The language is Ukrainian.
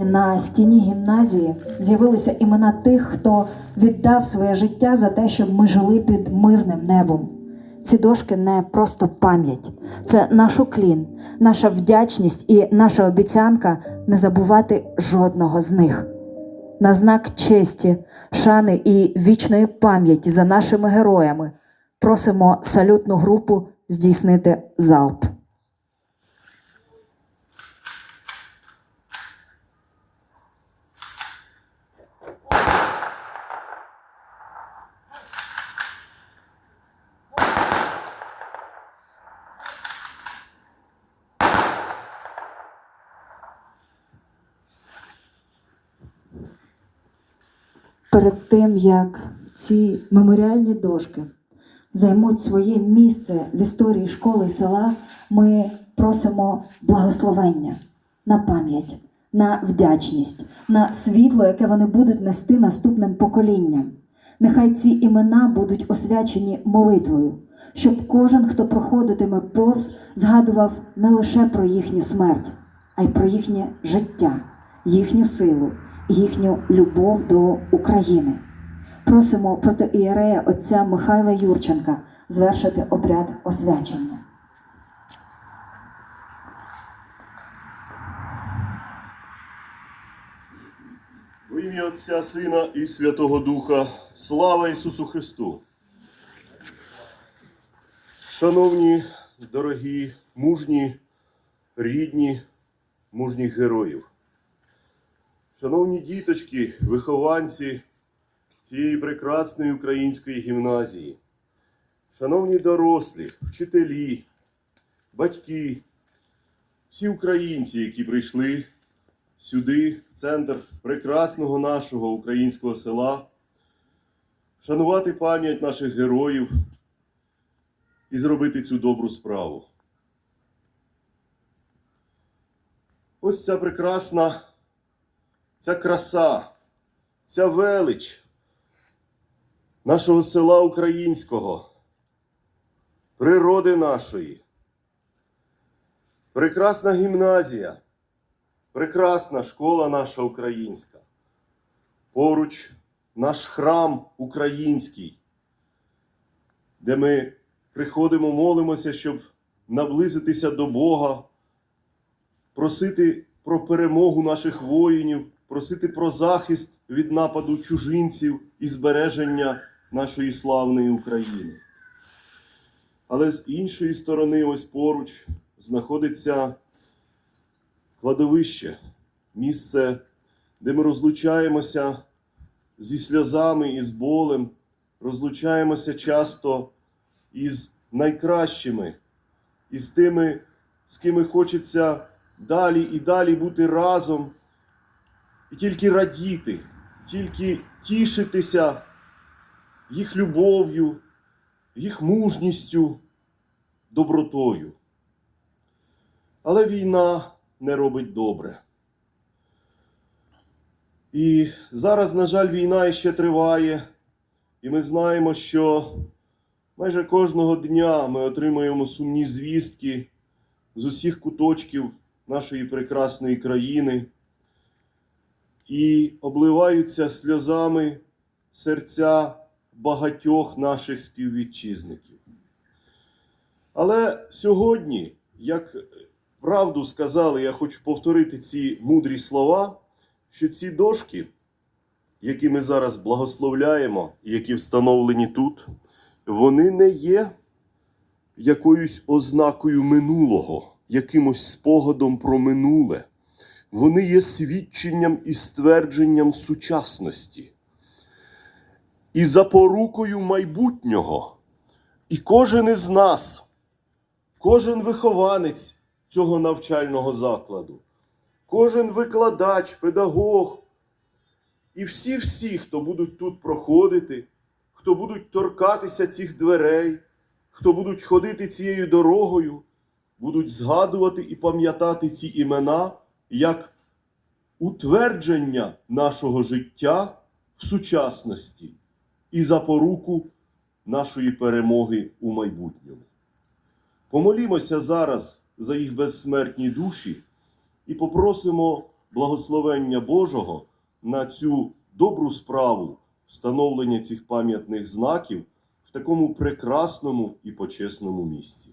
На стіні гімназії з'явилися імена тих, хто віддав своє життя за те, щоб ми жили під мирним небом. Ці дошки не просто пам'ять, це наш уклін, наша вдячність і наша обіцянка не забувати жодного з них. На знак честі, шани і вічної пам'яті за нашими героями просимо салютну групу здійснити залп. Перед тим, як ці меморіальні дошки займуть своє місце в історії школи і села, ми просимо благословення на пам'ять, на вдячність, на світло, яке вони будуть нести наступним поколінням. Нехай ці імена будуть освячені молитвою, щоб кожен, хто проходитиме повз, згадував не лише про їхню смерть, а й про їхнє життя, їхню силу, їхню любов до України. Просимо протоієрея отця Михайла Юрченка звершити обряд освячення. В ім'я Отця Сина і Святого Духа. Слава Ісусу Христу! Шановні, дорогі, мужні, рідні, мужніх героїв. Шановні діточки, вихованці цієї прекрасної української гімназії. Шановні дорослі, вчителі, батьки, всі українці, які прийшли сюди, в центр прекрасного нашого українського села, шанувати пам'ять наших героїв і зробити цю добру справу. Ось ця прекрасна, ця краса, ця велич нашого села українського, природи нашої, прекрасна гімназія. Прекрасна школа наша українська. Поруч наш храм український, де ми приходимо, молимося, щоб наблизитися до Бога, просити про перемогу наших воїнів, просити про захист від нападу чужинців і збереження нашої славної України. Але з іншої сторони, ось поруч, знаходиться кладовище, місце, де ми розлучаємося зі сльозами і з болем, розлучаємося часто із найкращими, із тими, з ким хочеться далі і далі бути разом, і тільки радіти, тільки тішитися їх любов'ю, їх мужністю, добротою. Але війна не робить добре. І зараз, на жаль, війна ще триває, і ми знаємо, що майже кожного дня ми отримуємо сумні звістки з усіх куточків нашої прекрасної країни і обливаються сльозами серця багатьох наших співвітчизників. Але сьогодні, як правду сказали, я хочу повторити ці мудрі слова, що ці дошки, які ми зараз благословляємо, і які встановлені тут, вони не є якоюсь ознакою минулого, якимось спогадом про минуле. Вони є свідченням і ствердженням сучасності. І запорукою майбутнього. І кожен із нас, кожен вихованець цього навчального закладу. Кожен викладач, педагог і всі-всі, хто будуть тут проходити, хто будуть торкатися цих дверей, хто будуть ходити цією дорогою, будуть згадувати і пам'ятати ці імена як утвердження нашого життя в сучасності і запоруку нашої перемоги у майбутньому. Помолімося зараз за їх безсмертні душі і попросимо благословення Божого на цю добру справу встановлення цих пам'ятних знаків в такому прекрасному і почесному місці.